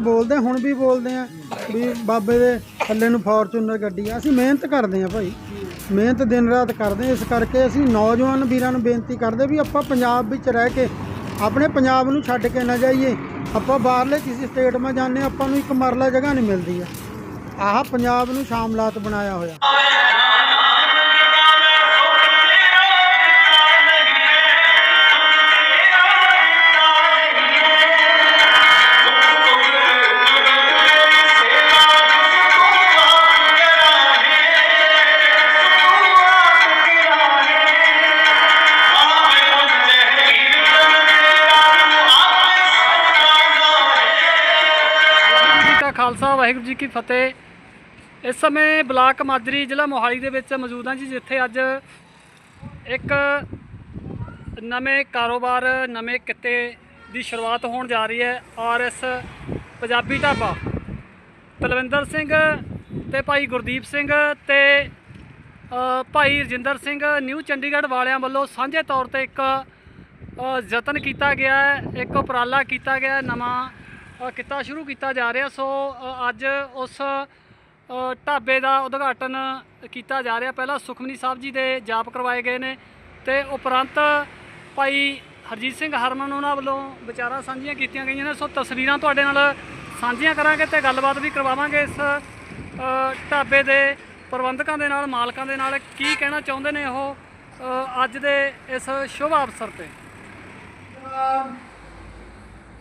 ਬੋਲਦੇ ਹੁਣ ਵੀ ਬੋਲਦੇ ਆ ਵੀ ਬਾਬੇ ਦੇ ਥੱਲੇ ਨੂੰ ਫੋਰਚੂਨਰ ਗੱਡੀ ਆ। ਅਸੀਂ ਮਿਹਨਤ ਕਰਦੇ ਆ ਭਾਈ। ਮਿਹਨਤ ਦਿਨ ਰਾਤ ਕਰਦੇ ਆ, ਇਸ ਕਰਕੇ ਅਸੀਂ ਨੌਜਵਾਨ ਵੀਰਾਂ ਨੂੰ ਬੇਨਤੀ ਕਰਦੇ ਵੀ ਆਪਾਂ ਪੰਜਾਬ ਵਿੱਚ ਰਹਿ ਕੇ ਆਪਣੇ ਪੰਜਾਬ ਨੂੰ ਛੱਡ ਕੇ ਨਾ ਜਾਈਏ। ਆਪਾਂ ਬਾਹਰਲੇ ਕਿਸੇ ਸਟੇਟ ਮਾ ਜਾਂਦੇ ਹਾਂ, ਆਪਾਂ ਨੂੰ ਇੱਕ ਮਰਲਾ ਜਗ੍ਹਾ ਨਹੀਂ ਮਿਲਦੀ ਆ। ਆਹ ਪੰਜਾਬ ਨੂੰ ਸ਼ਾਮਲਾਤ ਬਣਾਇਆ ਹੋਇਆ। ਵਾਹਿਗੁਰੂ ਜੀ ਕੀ ਫਤਿਹ। ਇਸ ਸਮੇਂ ਬਲਾਕ ਮਾਜਰੀ ਜ਼ਿਲ੍ਹਾ ਮੋਹਾਲੀ ਦੇ ਵਿੱਚ ਮੌਜੂਦ ਹਾਂ ਜੀ, ਜਿੱਥੇ ਅੱਜ ਇੱਕ ਨਵੇਂ ਕਾਰੋਬਾਰ, ਨਵੇਂ ਕਿੱਤੇ ਦੀ ਸ਼ੁਰੂਆਤ ਹੋਣ ਜਾ ਰਹੀ ਹੈ ਔਰ ਇਸ ਪੰਜਾਬੀ ਢਾਬਾ। ਤਲਵਿੰਦਰ ਸਿੰਘ ਤੇ ਭਾਈ ਗੁਰਦੀਪ ਸਿੰਘ ਤੇ ਭਾਈ ਰਜਿੰਦਰ ਸਿੰਘ, ਨਿਊ ਚੰਡੀਗੜ੍ਹ ਵਾਲਿਆਂ ਵੱਲੋਂ ਸਾਂਝੇ ਤੌਰ ਤੇ ਇੱਕ ਯਤਨ ਕੀਤਾ ਗਿਆ ਹੈ, ਇੱਕ ਉਪਰਾਲਾ ਕੀਤਾ ਗਿਆ ਨਵਾਂ ਕਿੱਤਾ ਸ਼ੁਰੂ ਕੀਤਾ ਜਾ ਰਿਹਾ। ਸੋ ਅੱਜ ਉਸ ਢਾਬੇ ਦਾ ਉਦਘਾਟਨ ਕੀਤਾ ਜਾ ਰਿਹਾ। ਪਹਿਲਾਂ ਸੁਖਮਨੀ ਸਾਹਿਬ ਜੀ ਦੇ ਜਾਪ ਕਰਵਾਏ ਗਏ ਨੇ ਤੇ ਉਪਰੰਤ ਭਾਈ ਹਰਜੀਤ ਸਿੰਘ ਹਰਮਨ ਉਹਨਾਂ ਵੱਲੋਂ ਵਿਚਾਰਾਂ ਸਾਂਝੀਆਂ ਕੀਤੀਆਂ ਗਈਆਂ ਨੇ। ਸੋ, ਤਸਵੀਰਾਂ ਤੁਹਾਡੇ ਨਾਲ ਸਾਂਝੀਆਂ ਕਰਾਂਗੇ ਤੇ ਗੱਲਬਾਤ ਵੀ ਕਰਵਾਵਾਂਗੇ ਇਸ ਢਾਬੇ ਦੇ ਪ੍ਰਬੰਧਕਾਂ ਦੇ ਨਾਲ, ਮਾਲਕਾਂ ਦੇ ਨਾਲ। ਕੀ ਕਹਿਣਾ ਚਾਹੁੰਦੇ ਨੇ ਉਹ ਅੱਜ ਦੇ ਇਸ ਸ਼ੁਭ ਅਵਸਰ ਤੇ?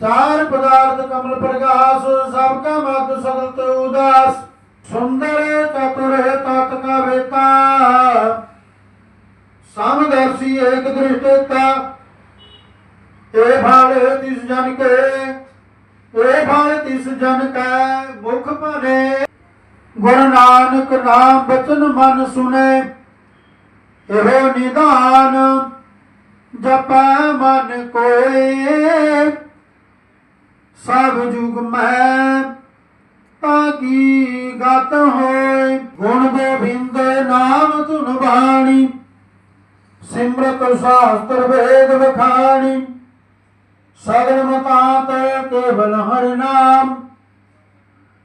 ਚਾਰ ਪਦਾਰਥ ਕਮਲ ਪ੍ਰਗਾਸ, ਸਭ ਕਾ ਮਦ ਸਗਲ ਉਦਾਸ, ਸੁੰਦਰ ਚਤੁਰ ਹੈ ਤਤ ਕਾ ਵੇਤਾ ਸਮਦਰਸ਼ੀ ਏਕ ਦ੍ਰਿਸ਼ਟਤਾ, ਏ ਭਾਲੇ ਤਿਸ ਜਨ ਕੇ, ਏ ਭਾਲੇ ਤਿਸ ਜਨ ਕੈ ਮੁਖ ਭਰੇ ਗੁਰੂ ਨਾਨਕ ਨਾਮ ਬਚਨ ਮਨ ਸੁਨੇ, ਇਹੋ ਨਿਦਾਨ ਜਪੈ ਮਨ ਕੋਏ। ਸਭ ਜੁਗ ਮੈਂ ਤਾਕੀ ਗਤ ਹੋਏ। ਗੁਣ ਗੋਬਿੰਦ ਨਾਮ ਧੁਨ ਬਾਣੀ, ਸਿਮਰਤ ਸ਼ਾਸਤਰ ਵੇਦ ਵਖਾਣੀ। ਸਗਲ ਮਤਾਤ ਕੇਵਲ ਹਰਿ ਨਾਮ,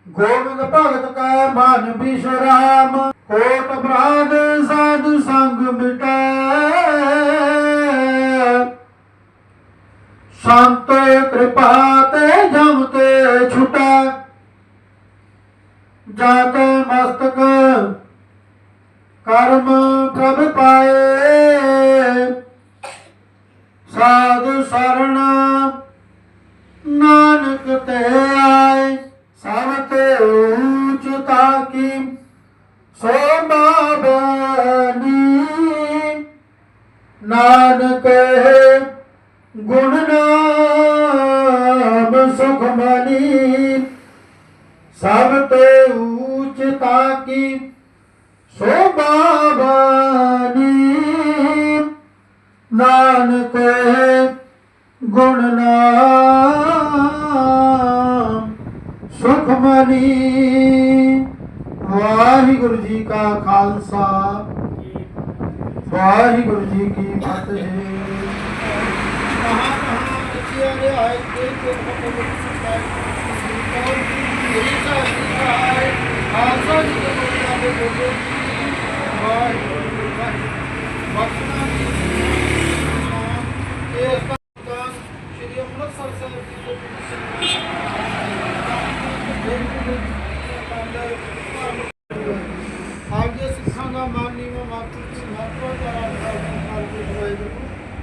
ਗੋਬਿੰਦ ਭਗਤ ਕੈ ਮਨ ਬਿਸ਼ਰਾਮ। ਕੋਟ ਅਪਰਾਧ ਸਾਧੂ ਸੰਗ ਮਿਟੈ। ਸੰਤ ਕਿਰਪਾ ਤੇ ਜਮ ਤੇ ਛੁਟਾ। ਜਾਤ ਮਸਤਕ ਕਰਮ ਪ੍ਰਭ ਪਾਏ। ਸਾਧੂ ਸਰਣ ਨਾਨਕ ਤੇ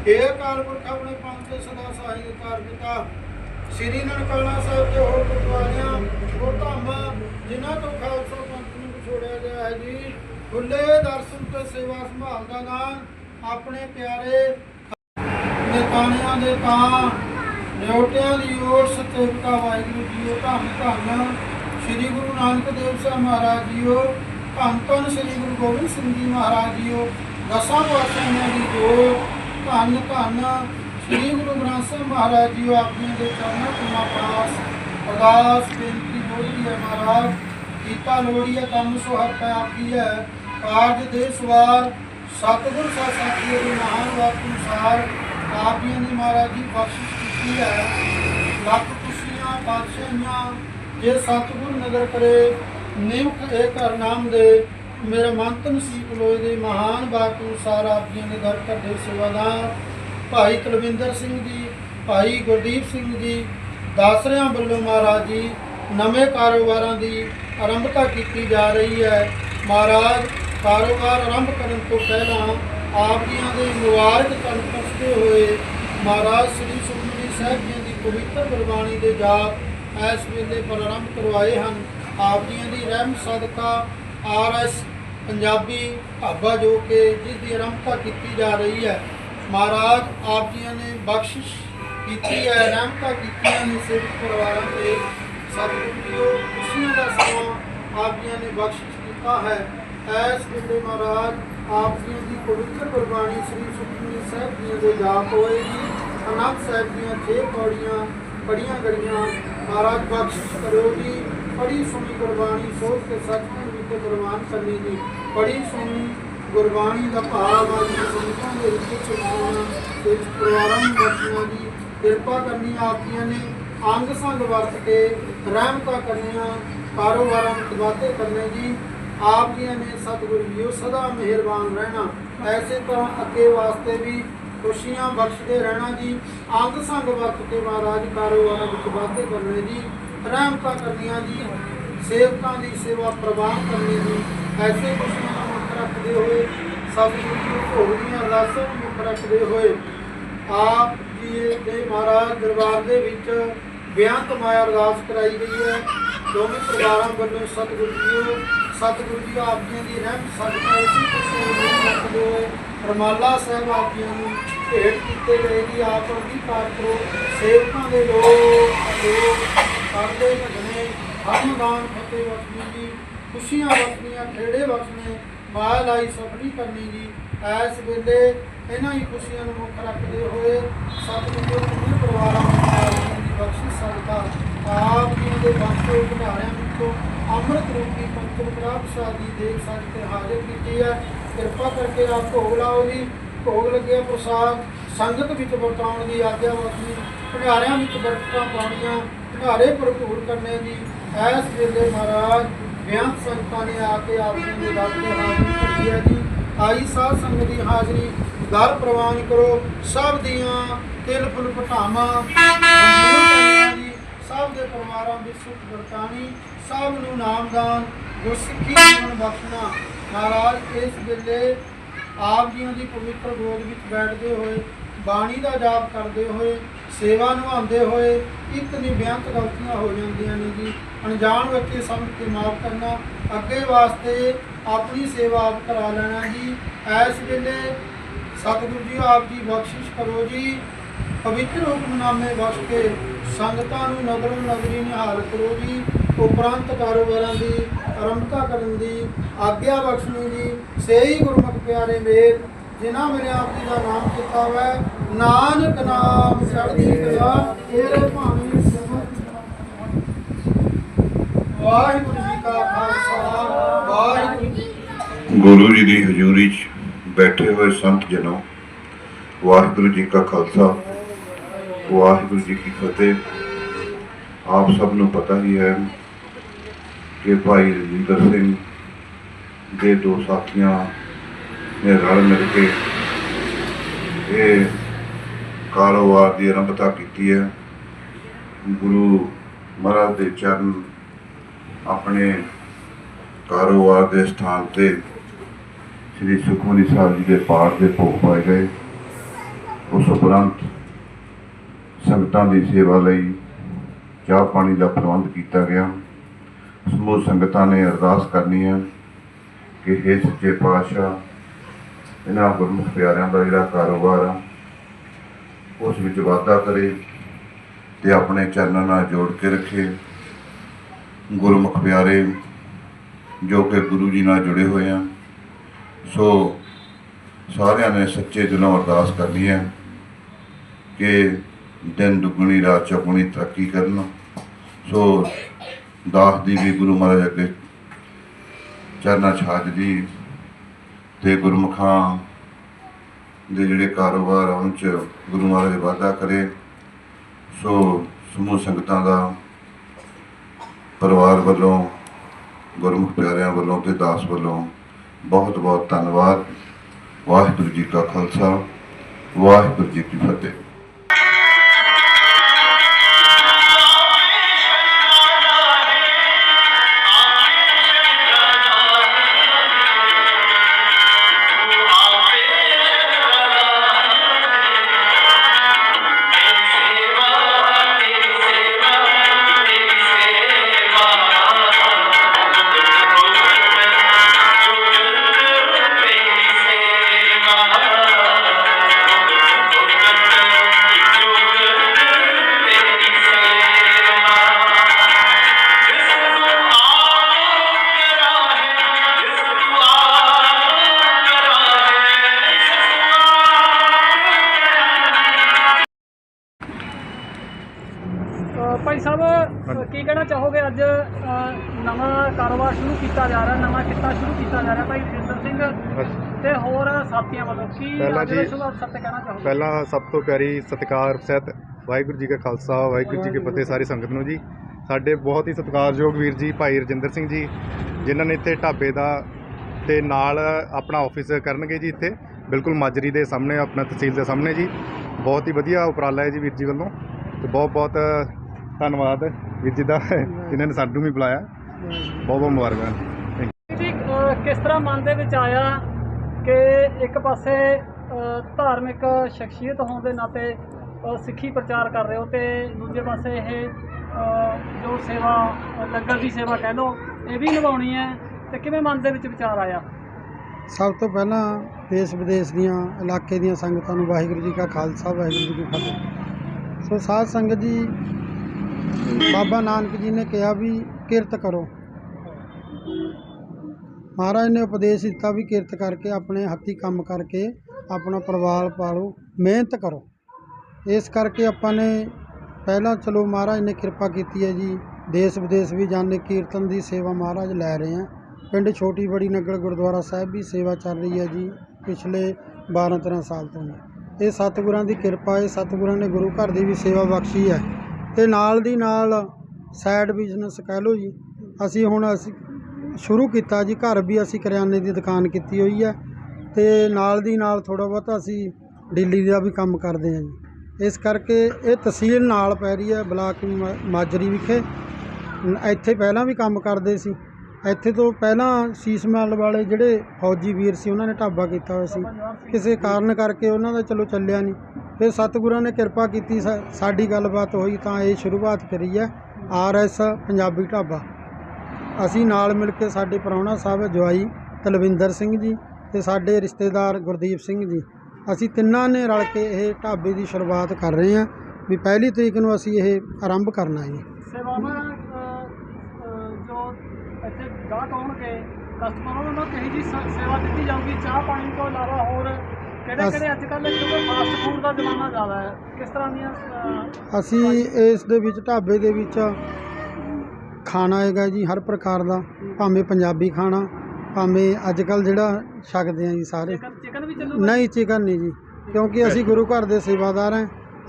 ਇਹ ਕਾਲ ਪੁਰਖ ਆਪਣੇ ਪੰਥ ਦੇ ਸਦਾ ਸਹਾਇਕਾਰ ਪਿਤਾ ਸ੍ਰੀ ਨਨਕਾਣਾ ਸਾਹਿਬ ਦੇ ਹੋਰ ਗੁਰਦੁਆਰਿਆਂ, ਹੋਰ ਧਾਮਾਂ, ਜਿਨ੍ਹਾਂ ਤੋਂ ਖਾਲਸਾ ਪੰਥ ਨੂੰ ਵਿਛੋੜਿਆ ਗਿਆ ਹੈ ਜੀ। ਖੁੱਲੇ ਦਰਸ਼ਨ ਤੇ ਸੇਵਾ ਸੰਭਾਲ ਦਾ ਦਾਨ ਆਪਣੇ ਪਿਆਰੇ ਨਿਤਾਣਿਆਂ ਦੇ ਤਾਂ ਨਿਉਟਿਆਂ ਦੀ ਓਰ ਸਤਿਵਤਾ ਵਾਹਿਗੁਰੂ ਜੀਓ ਧੰਨ ਧੰਨ। ਸ੍ਰੀ ਗੁਰੂ ਨਾਨਕ ਦੇਵ ਸਾਹਿਬ ਮਹਾਰਾਜ ਜੀਓ, ਧੰਨ ਧੰਨ ਸ੍ਰੀ ਗੁਰੂ ਗੋਬਿੰਦ ਸਿੰਘ ਜੀ ਮਹਾਰਾਜ ਜੀਓ। ਦਸਾਂ ਪਾਤਸ਼ਾਹਾਂ ਦੀ ਜੋ ਧੰਨ ਧੰਨ। ਸ੍ਰੀ ਗੁਰੂ ਗ੍ਰੰਥ ਸਾਹਿਬ ਮਹਾਰਾਜ ਜੀਓ ਆਪਣੀਆਂ ਦੇ ਚਰਨਾਂ ਤੁਮਾ ਪਾਸ ਅਰਦਾਸ ਬੇਨਤੀ ਬੋਲੀ ਹੈ ਮਹਾਰਾਜ, ਕੀਤਾ ਲੋੜੀ ਹੈ ਕੰਮ ਸੋ ਆਪੀ ਹੈ। ਕਾਰਜ ਦੇ ਸਵਾਰ, ਸਤਿਗੁਰ ਸਾਹਿਬ ਸਾਥੀ ਦੇ ਮਹਾਨ ਵਾਕ ਅਨੁਸਾਰ ਆਪ ਜੀ ਨੇ ਮਹਾਰਾਜ ਜੀ ਬਖਸ਼ਿਸ਼ ਕੀਤੀ ਹੈ। ਲੱਖ ਖੁਸ਼ੀਆਂ ਬਾਦਸ਼ਾਹੀਆਂ ਜੇ ਸਤਿਗੁਰ ਨਦਰ ਕਰੇ ਨਿਮਖ ਇਹ ਕਰ ਨਾਮ ਦੇ, ਮੇਰਾ ਮੰਤਨ ਸੀ ਲੋਏ ਦੇ ਮਹਾਨ ਬਾਕੂ ਅਨੁਸਾਰ ਆਪ ਜੀ ਨੇ ਦਰ ਕਰਦੇ ਸੇਵਾਦਾਰ ਭਾਈ ਕੁਲਵਿੰਦਰ ਸਿੰਘ ਜੀ, ਭਾਈ ਗੁਰਦੀਪ ਸਿੰਘ ਜੀ, ਦਾਸਰਿਆਂ ਵੱਲੋਂ ਮਹਾਰਾਜ ਜੀ, ਨਵੇਂ ਕਾਰੋਬਾਰਾਂ ਦੀ ਆਰੰਭਤਾ ਕੀਤੀ ਜਾ ਰਹੀ ਹੈ। ਮਹਾਰਾਜ, ਕਾਰੋਬਾਰ ਆਰੰਭ ਕਰਨ ਤੋਂ ਪਹਿਲਾਂ ਆਪ ਜੀਆਂ ਦੇ ਮੁਬਾਰਕ ਚਰਨ ਪੁੱਛਦੇ ਹੋਏ ਮਹਾਰਾਜ ਸ੍ਰੀ ਸੁਖਮਨੀ ਸਾਹਿਬ ਜੀ ਦੀ ਪਵਿੱਤਰ ਗੁਰਬਾਣੀ ਦੇ ਜਾਪ ਇਸ ਵੇਲੇ ਪ੍ਰਾਰੰਭ ਕਰਵਾਏ ਹਨ। ਆਪ ਜੀਆਂ ਦੀ ਰਹਿਮ ਸਦਕਾ ਆਰਐਸ ਪੰਜਾਬੀ ਭਾਬਾ ਜੋ ਕਿ ਜਿਸ ਦੀ ਆਰੰਭਤਾ ਕੀਤੀ ਜਾ ਰਹੀ ਹੈ। ਮਹਾਰਾਜ, ਆਪ ਜੀਆਂ ਨੇ ਬਖਸ਼ਿਸ਼ ਕੀਤੀ ਹੈ, ਰਹਿਮਤਾਂ ਕੀਤੀਆਂ ਨੇ ਸਿੱਖ ਪਰਿਵਾਰਾਂ ਤੇ। ਸਤਿਗੁਰੂ ਖੁਸ਼ੀਆਂ ਦਾ ਸਮਾਂ ਆਪ ਜੀਆਂ ਨੇ ਬਖਸ਼ਿਸ਼ ਕੀਤਾ ਹੈ। ਐਸ ਵੇਲੇ ਮਹਾਰਾਜ, ਆਪ ਜੀਆਂ ਦੀ ਪਵਿੱਤਰ ਗੁਰਬਾਣੀ ਸ੍ਰੀ ਸੁਖਮਨੀ ਸਾਹਿਬ ਜੀ ਦੇ ਜਾਪ ਹੋਏਗੀ ਅਨੰਦ ਸਾਹਿਬ ਦੀਆਂ ਛੇ ਪੌੜੀਆਂ ਪੜੀਆਂ ਗੜੀਆਂ ਮਹਾਰਾਜ ਬਖਸ਼ਿਸ਼ ਕਰੋ ਜੀ ਪੜੀ ਸੁਣੀ ਗੁਰਬਾਣੀ, ਸੋਚ ਕੇ ਸੱਚਖੰਡ ਵਿਖੇ ਗੁਰਬਾਨ ਕਰਨੀ ਜੀ। ਬੜੀ ਸੁਣੀ ਗੁਰਬਾਣੀ ਦਾ ਭਾਵ ਆ ਜੀ ਸੰਗਤਾਂ ਦੇ ਵਿੱਚ ਸੁਣਾਉਣਾ ਤੇ ਪਰਿਵਾਰਾਂ ਨੂੰ ਬਖਸ਼ਣਾ ਜੀ ਕਿਰਪਾ ਕਰਨੀ ਆਪ ਨੇ। ਅੰਗ ਸੰਗ ਵਰਤ ਕੇ ਰਹਿਮਤਾਂ ਕਰਨੀਆਂ, ਕਾਰੋਬਾਰਾਂ ਵਿੱਚ ਵਾਧੇ ਕਰਨੇ ਜੀ। ਆਪ ਜੀਆਂ ਨੇ ਸਤਿਗੁਰੂ ਜੀਓ ਸਦਾ ਮਿਹਰਬਾਨ ਰਹਿਣਾ। ਐਸੇ ਤਰ੍ਹਾਂ ਅੱਗੇ ਵਾਸਤੇ ਵੀ ਖੁਸ਼ੀਆਂ ਬਖਸ਼ਦੇ ਰਹਿਣਾ ਜੀ। ਅੰਗ ਸੰਗ ਵਰਤ ਕੇ ਮਹਾਰਾਜ ਕਾਰੋਬਾਰਾਂ ਵਿੱਚ ਵਾਧੇ ਕਰਨੇ ਜੀ। ਰਹਿਮਤਾਂ ਕਰਨੀਆਂ ਜੀ। ਸੇਵਕਾਂ ਦੀ ਸੇਵਾ ਪ੍ਰਵਾਨ ਕਰਨੀ ਜੀ। ਐਸੇ ਖੁਸ਼ੀਆਂ ਰੱਖਦੇ ਹੋਏ ਸਤਿਗੁਰੂ ਨੂੰ ਭੋਗ ਦੀਆਂ ਅਰਦਾਸਾਂ ਮੁੱਖ ਰੱਖਦੇ ਹੋਏ, ਆਪ ਜੀ ਦੇ ਮਹਾਰਾਜ ਦਰਬਾਰ ਦੇ ਵਿੱਚ ਬੇਅੰਤ ਮਾਇਆ ਅਰਦਾਸ ਕਰਾਈ ਗਈ ਹੈ। ਦੋਵੇਂ ਪਰਿਵਾਰਾਂ ਵੱਲੋਂ ਸਤਿਗੁਰੂ ਜੀ ਸਤਿਗੁਰੂ ਜੀ ਆਪ ਜੀ ਦੀ ਰਹਿਮਤ ਸਦਕਾ ਇਸੇ ਕਿਸੇ ਨੂੰ ਰੱਖਦੇ ਹੋਏ ਰਮਾਲਾ ਸਾਹਿਬ ਆਪ ਜੀ ਨੂੰ ਭੇਟ ਕੀਤੇ ਗਏ ਜੀ ਆਪ ਅੰਗੀਕਾਰ ਕਰੋ ਸੇਵਕਾਂ ਦੇ ਲੋਕ ਲੋਕ ਕਰਦੇ ਭਜਨੇ, ਹਰਮਦਾਨ ਫਤਿਹ ਵਸਣੀ ਜੀ ਖੁਸ਼ੀਆਂ ਵਸਣੀਆਂ ਖੇੜੇ ਵਸਣੇ ਮਾਇਆ ਲਾਈ ਸਫਲੀ ਕਰਨੀ ਜੀ ਐਸ ਵੇਲੇ ਇਹਨਾਂ ਹੀ ਖੁਸ਼ੀਆਂ ਨੂੰ ਮੁੱਖ ਰੱਖਦੇ ਹੋਏ ਸਤਿਗੁਰੂ ਦੇ ਪਰਿਵਾਰਾਂ ਦੀ ਬਖਸ਼ਿਸ਼ ਸਦਕਾ ਆਪ ਜੀ ਦੇ ਬਾਕੀ ਘਟਾਰਿਆਂ ਵਿੱਚੋਂ ਅੰਮ੍ਰਿਤ ਰੂਪੀ ਪੰਚਮ ਪ੍ਰਸਾਦ ਦੀ ਦੇਖ ਸੱਜ ਤੇ ਹਾਜ਼ਰ ਕੀਤੀ ਹੈ। ਕਿਰਪਾ ਕਰਕੇ ਆਪ ਭੋਗ ਲਾਓ ਜੀ। ਭੋਗ ਲੱਗਿਆ ਪ੍ਰਸਾਦ ਸੰਗਤ ਵਿੱਚ ਵਰਤਾਉਣ ਦੀ ਆਗਿਆ ਵਾਸੀ ਭੰਡਾਰਿਆਂ ਵਿੱਚ ਬਰਕਤਾਂ ਪਾਉਣੀਆਂ ਭੰਡਾਰੇ ਭਰਪੂਰ ਕਰਨੇ ਜੀ। ਐਸ ਵੇਲੇ ਮਹਾਰਾਜ ਬਿਆੰਤ ਸੰਗਤਾਂ ਨੇ ਆ ਕੇ ਆਪ ਜੀ ਦੇ ਦਰ ਤੇ ਹਾਜ਼ਰੀ ਭਰੀ ਹੈ ਜੀ। ਆਈ ਸਾਧ ਸੰਗਤ ਦੀ ਹਾਜ਼ਰੀ, ਦਰ ਪ੍ਰਵਾਨ ਕਰੋ। ਸਭ ਦੀਆਂ ਤਿਲ ਫੁੱਲ ਪਟਾਵਾਂ ਸਭ ਦੇ ਪਰਿਵਾਰਾਂ ਵਿੱਚ ਸੁਖ ਵਰਤਾਣੀ ਸਭ ਨੂੰ ਨਾਮਦਾਨ ਗੁਰਸਿੱਖੀ ਜੀਵਨ ਬਖਸ਼ਣਾ। ਮਹਾਰਾਜ, ਇਸ ਵੇਲੇ ਆਪ ਜੀਆਂ ਦੀ ਪਵਿੱਤਰ ਗੋਦ ਵਿੱਚ ਬੈਠਦੇ ਹੋਏ ਬਾਣੀ ਦਾ ਜਾਪ ਕਰਦੇ ਹੋਏ, ਸੇਵਾ ਨਿਭਾਉਂਦੇ ਹੋਏ ਇੱਕ ਨਹੀਂ ਗਲਤੀਆਂ ਹੋ ਜਾਂਦੀਆਂ ਨੇ ਜੀ। ਅਣਜਾਣ ਵਿਅਕਤੀ ਸਮਝ ਕੇ ਮਾਫ ਕਰਨਾ, ਅੱਗੇ ਵਾਸਤੇ ਆਪਣੀ ਸੇਵਾ ਆਪ ਕਰਾ ਲੈਣਾ ਜੀ। ਐਸ ਵੇਲੇ ਸਤਿਗੁਰੂ ਜੀ ਆਪ ਜੀ ਬਖਸ਼ਿਸ਼ ਕਰੋ ਜੀ। ਪਵਿੱਤਰ ਹੁਕਮਨਾਮੇ ਬਖਸ਼ ਕੇ ਸੰਗਤਾਂ ਨੂੰ ਨਗਰੋਂ ਨਗਰੀ ਨਿਹਾਲ ਕਰੋ ਜੀ। ਉਪਰੰਤ ਕਾਰੋਬਾਰਾਂ ਦੀ ਆਰੰਭਤਾ ਕਰਨ ਦੀ ਆਗਿਆ ਬਖਸ਼ਣੀ ਜੀ। ਸੇਈ ਗੁਰਮੁਖ ਪਿਆਰੇ ਮੇਰ ਜਿਨ੍ਹਾਂ ਮੇਰੇ ਆਪ ਜੀ ਦਾ ਨਾਮ ਕੀਤਾ ਹੋਇਆ ਨਾਨਕ ਨਾਮ ਚੜ੍ਹਦੀ ਕਲਾ, ਤੇਰੇ ਭਾਣੇ ਵਾਹਿਗੁਰੂ ਜੀ ਕਾ ਖਾਲਸਾ, ਵਾਹਿਗੁਰੂ ਜੀ ਗੁਰੂ ਜੀ ਦੀ ਹਜ਼ੂਰੀ 'ਚ ਬੈਠੇ ਹੋਏ ਸੰਤ ਜਨੋ, ਵਾਹਿਗੁਰੂ ਜੀ ਕਾ ਖਾਲਸਾ, ਵਾਹਿਗੁਰੂ ਜੀ ਕੀ ਫਤਿਹ। ਆਪ ਸਭ ਨੂੰ ਪਤਾ ਹੀ ਹੈ ਕਿ ਭਾਈ ਰਜਿੰਦਰ ਸਿੰਘ ਦੇ ਦੋ ਸਾਥੀਆਂ ਨੇ ਰਲ ਮਿਲ ਕੇ ਇਹ ਕਾਰੋਬਾਰ ਦੀ ਆਰੰਭਤਾ ਕੀਤੀ ਹੈ। ਗੁਰੂ ਮਹਾਰਾਜ ਦੇ ਚਰਨ ਆਪਣੇ ਕਾਰੋਬਾਰ ਦੇ ਸਥਾਨ ਤੇ ਸ੍ਰੀ ਸੁਖਮਨੀ ਸਾਹਿਬ ਜੀ ਦੇ ਪਾਠ ਦੇ ਭੋਗ ਪਾਏ ਗਏ। ਉਸ ਉਪਰੰਤ ਸੰਗਤਾਂ ਦੀ ਸੇਵਾ ਲਈ ਚਾਹ ਪਾਣੀ ਦਾ ਪ੍ਰਬੰਧ ਕੀਤਾ ਗਿਆ। ਸਮੂਹ ਸੰਗਤਾਂ ਨੇ ਅਰਦਾਸ ਕਰਨੀ ਹੈ ਕਿ ਇਹ ਸੱਚੇ ਪਾਤਸ਼ਾਹ ਇਹਨਾਂ ਗੁਰਮੁਖ ਪਿਆਰਿਆਂ ਦਾ ਜਿਹੜਾ ਕਾਰੋਬਾਰ ਆ, ਉਸ ਵਿੱਚ ਵਾਧਾ ਕਰੇ ਤੇ ਆਪਣੇ ਚਰਨਾਂ ਨਾਲ ਜੋੜ ਕੇ ਰੱਖੇ। ਗੁਰਮੁਖ ਪਿਆਰੇ ਜੋ ਕਿ ਗੁਰੂ ਜੀ ਨਾਲ ਜੁੜੇ ਹੋਏ ਆ, ਸੋ ਸਾਰਿਆਂ ਨੇ ਸੱਚੇ ਦਿਲੋਂ ਅਰਦਾਸ ਕਰਨੀ ਹੈ ਕਿ ਦਿਨ ਦੁੱਗਣੀ, ਰਾਤ ਚੌਗੁਣੀ ਤਰੱਕੀ ਕਰਨ। ਸੋ ਦਾਸ ਦੀ ਵੀ ਗੁਰੂ ਮਹਾਰਾਜ ਅੱਗੇ ਚਰਨਾ 'ਚ ਹਾਜ਼ਰੀ ਤੇ ਗੁਰਮੁਖਾਂ ਦੇ ਜਿਹੜੇ ਕਾਰੋਬਾਰ ਆ, ਉਹਨਾਂ ਚ ਗੁਰੂ ਮਹਾਰਾਜ ਵਾਧਾ ਕਰੇ। ਸੋ ਸਮੂਹ ਸੰਗਤਾਂ ਦਾ ਪਰਿਵਾਰ ਵੱਲੋਂ, ਗੁਰਮੁਖ ਪਿਆਰਿਆਂ ਵੱਲੋਂ ਤੇ ਦਾਸ ਵੱਲੋਂ ਬਹੁਤ ਬਹੁਤ ਧੰਨਵਾਦ। ਵਾਹਿਗੁਰੂ ਜੀ ਕਾ ਖਾਲਸਾ, ਵਾਹਿਗੁਰੂ ਜੀ ਕੀ ਫਤਿਹ। ਪਹਿਲਾਂ ਸਭ ਤੋਂ ਪਿਆਰੀ ਸਤਿਕਾਰ ਸਹਿਤ ਵਾਹਿਗੁਰੂ ਜੀ ਕਾ ਖਾਲਸਾ, ਵਾਹਿਗੁਰੂ ਜੀ ਕੀ ਫਤਿਹ ਸਾਰੀ ਸੰਗਤ ਨੂੰ ਜੀ। ਸਾਡੇ ਬਹੁਤ ਹੀ ਸਤਿਕਾਰਯੋਗ ਵੀਰ ਜੀ, ਭਾਈ ਰਜਿੰਦਰ ਸਿੰਘ ਜੀ, ਜਿਨ੍ਹਾਂ ਨੇ ਇੱਥੇ ਢਾਬੇ ਦਾ ਤੇ ਨਾਲ ਆਪਣਾ ਆਫਿਸ ਕਰਨਗੇ ਜੀ ਇੱਥੇ। ਬਿਲਕੁਲ ਮਾਜਰੀ ਦੇ ਸਾਹਮਣੇ, ਆਪਣਾ ਤਹਿਸੀਲ ਦੇ ਸਾਹਮਣੇ ਜੀ। ਬਹੁਤ ਹੀ ਵਧੀਆ ਉਪਰਾਲਾ ਹੈ ਜੀ ਵੀਰ ਜੀ ਵੱਲੋਂ। ਤੇ ਬਹੁਤ ਬਹੁਤ ਧੰਨਵਾਦ ਵੀਰ ਜੀ ਦਾ, ਜਿਨ੍ਹਾਂ ਨੇ ਸਾਨੂੰ ਵੀ ਬੁਲਾਇਆ। ਬਹੁਤ ਬਹੁਤ ਮੁਬਾਰਕਾਂ। Thank you. ਜੀ ਕਿਸ ਤਰ੍ਹਾਂ ਮਨ ਦੇ ਵਿੱਚ ਆਇਆ ਕਿ ਇੱਕ ਪਾਸੇ ਧਾਰਮਿਕ ਸ਼ਖਸੀਅਤ ਹੋਣ ਦੇ ਨਾਤੇ ਸਿੱਖੀ ਪ੍ਰਚਾਰ ਕਰ ਰਹੇ ਹੋ ਤੇ ਦੂਜੇ ਪਾਸੇ ਇਹ ਜੋ ਸੇਵਾ, ਲੰਗਰ ਦੀ ਸੇਵਾ ਕਹਿ ਲਓ, ਇਹ ਵੀ ਨਿਭਾਉਣੀ ਹੈ ਤੇ ਕਿਵੇਂ ਮਨ ਦੇ ਵਿੱਚ ਵਿਚਾਰ ਆਇਆ? ਸਭ ਤੋਂ ਪਹਿਲਾਂ ਦੇਸ਼ ਵਿਦੇਸ਼ ਦੀਆਂ, ਇਲਾਕੇ ਦੀਆਂ ਸੰਗਤਾਂ ਨੂੰ ਵਾਹਿਗੁਰੂ ਜੀ ਕਾ ਖਾਲਸਾ, ਵਾਹਿਗੁਰੂ ਜੀ ਕੀ ਫਤਿਹ। ਸੋ ਸਾਧ ਸੰਗਤ ਜੀ, ਬਾਬਾ ਨਾਨਕ ਜੀ ਨੇ ਕਿਹਾ ਵੀ ਕਿਰਤ ਕਰੋ। ਮਹਾਰਾਜ ਨੇ ਉਪਦੇਸ਼ ਦਿੱਤਾ ਵੀ ਕਿਰਤ ਕਰਕੇ ਆਪਣੇ ਹੱਥੀ ਕੰਮ ਕਰਕੇ ਆਪਣਾ ਪਰਿਵਾਰ ਪਾਲੋ, ਮਿਹਨਤ ਕਰੋ। ਇਸ ਕਰਕੇ ਆਪਾਂ ਨੇ ਪਹਿਲਾਂ ਚਲੋ ਮਹਾਰਾਜ ਨੇ ਕਿਰਪਾ ਕੀਤੀ ਹੈ ਜੀ, ਦੇਸ਼ ਵਿਦੇਸ਼ ਵੀ ਜਾਣੇ ਕੀਰਤਨ ਦੀ ਸੇਵਾ ਮਹਾਰਾਜ ਲੈ ਰਹੇ ਆ ਪਿੰਡ ਛੋਟੀ ਬੜੀ ਨਗਰ ਗੁਰਦੁਆਰਾ ਸਾਹਿਬ ਵੀ ਸੇਵਾ ਚੱਲ ਰਹੀ ਹੈ ਜੀ, ਪਿਛਲੇ 12 13 ਸਾਲ ਤੋਂ। ਇਹ ਸਤਿਗੁਰਾਂ ਦੀ ਕਿਰਪਾ ਹੈ ਸਤਿਗੁਰਾਂ ਨੇ ਗੁਰੂ ਘਰ ਦੀ ਵੀ ਸੇਵਾ ਬਖਸ਼ੀ ਹੈ। ਤੇ ਨਾਲ ਦੀ ਨਾਲ ਸਾਈਡ ਬਿਜ਼ਨਸ ਕਹਿ ਲਓ ਜੀ, ਅਸੀਂ ਹੁਣ ਅਸੀਂ ਸ਼ੁਰੂ ਕੀਤਾ ਜੀ, ਘਰ ਵੀ ਅਸੀਂ ਕਰਿਆਨੇ ਦੀ ਦੁਕਾਨ ਕੀਤੀ ਹੋਈ ਹੈ। ਤੇ ਨਾਲ ਦੀ ਨਾਲ ਥੋੜਾ ਬਹੁਤਾ ਅਸੀਂ ਦਿੱਲੀ ਦਾ ਵੀ ਕੰਮ ਕਰਦੇ ਹਾਂ ਜੀ। ਇਸ ਕਰਕੇ ਇਹ ਤਹਿਸੀਲ ਨਾਲ ਪੈ ਰਹੀ ਹੈ, ਬਲਾਕ ਮਾ- ਮਾਜਰੀ ਵਿਖੇ। ਇੱਥੇ ਪਹਿਲਾਂ ਵੀ ਕੰਮ ਕਰਦੇ ਸੀ। ਇੱਥੇ ਤੋਂ ਪਹਿਲਾਂ ਸੀਸ ਮਹਿਲ ਵਾਲੇ ਜਿਹੜੇ ਫੌਜੀ ਵੀਰ ਸੀ, ਉਹਨਾਂ ਨੇ ਢਾਬਾ ਕੀਤਾ ਹੋਇਆ ਸੀ। ਕਿਸੇ ਕਾਰਨ ਕਰਕੇ ਉਹਨਾਂ ਦਾ ਚਲੋ ਚੱਲਿਆ ਨਹੀਂ। ਫਿਰ ਸਤਿਗੁਰਾਂ ਨੇ ਕਿਰਪਾ ਕੀਤੀ, ਸਾ- ਸਾਡੀ ਗੱਲਬਾਤ ਹੋਈ ਤਾਂ ਇਹ ਸ਼ੁਰੂਆਤ ਕਰੀ ਹੈ, ਆਰ ਐਸ ਪੰਜਾਬੀ ਢਾਬਾ। ਅਸੀਂ ਨਾਲ ਮਿਲ ਕੇ ਸਾਡੇ ਪ੍ਰਾਹੁਣਾ ਸਾਹਿਬ ਜਵਾਈ ਤਲਵਿੰਦਰ ਸਿੰਘ ਜੀ ਤੇ ਸਾਡੇ ਰਿਸ਼ਤੇਦਾਰ ਗੁਰਦੀਪ ਸਿੰਘ ਜੀ। ਅਸੀਂ ਤਿੰਨਾਂ ਨੇ ਰਲ ਕੇ ਇਹ ਢਾਬੇ ਦੀ ਸ਼ੁਰੂਆਤ ਕਰ ਰਹੇ ਹਾਂ ਵੀ ਪਹਿਲੀ ਤਰੀਕ ਨੂੰ ਅਸੀਂ ਇਹ ਆਰੰਭ ਕਰਨਾ ਹੈ ਸੇਵਾਵਾਂ ਅ, ਅ, ਜੋ ਇੱਥੇ ਗਾਹਕ ਆਉਣਗੇ ਕਸਟਮਰ ਉਹਨਾਂ ਨੂੰ ਕਹੀ ਜੀ ਸ- ਸੇਵਾ ਦਿੱਤੀ ਜਾਊਗੀ ਚਾਹ ਪਾਣੀ ਤੋਂ ਇਲਾਵਾ ਹੋਰ ਕਿਹੜੇ ਅਸ- ਕਿਹੜੇ ਅੱਜ ਕੱਲ੍ਹ ਕਿਉਂਕਿ ਫਾਸਟ ਫੂਡ ਦਾ ਜ਼ਮਾਨਾ ਜ਼ਿਆਦਾ ਹੈ ਕਿਸ ਤਰ੍ਹਾਂ ਦੀਆਂ ਅ, ਅਸੀਂ ਇਸ ਦੇ ਵਿੱਚ ਢਾਬੇ ਦੇ ਵਿੱਚ ਖਾਣਾ ਹੈਗਾ ਜੀ ਹਰ ਪ੍ਰਕਾਰ ਦਾ ਭਾਵੇਂ ਪੰਜਾਬੀ ਖਾਣਾ ਭਾਵੇਂ ਅੱਜ ਕੱਲ ਜਿਹੜਾ ਛਕਦੇ ਆ ਜੀ ਸਾਰੇ। ਚਿਕਨ ਵੀ ਨਹੀਂ ਚਿਕਨ ਨਹੀਂ ਜੀ। ਕਿਉਂਕਿ ਅਸੀਂ ਗੁਰੂ ਘਰ ਦੇ ਸੇਵਾਦਾਰ ਹਾਂ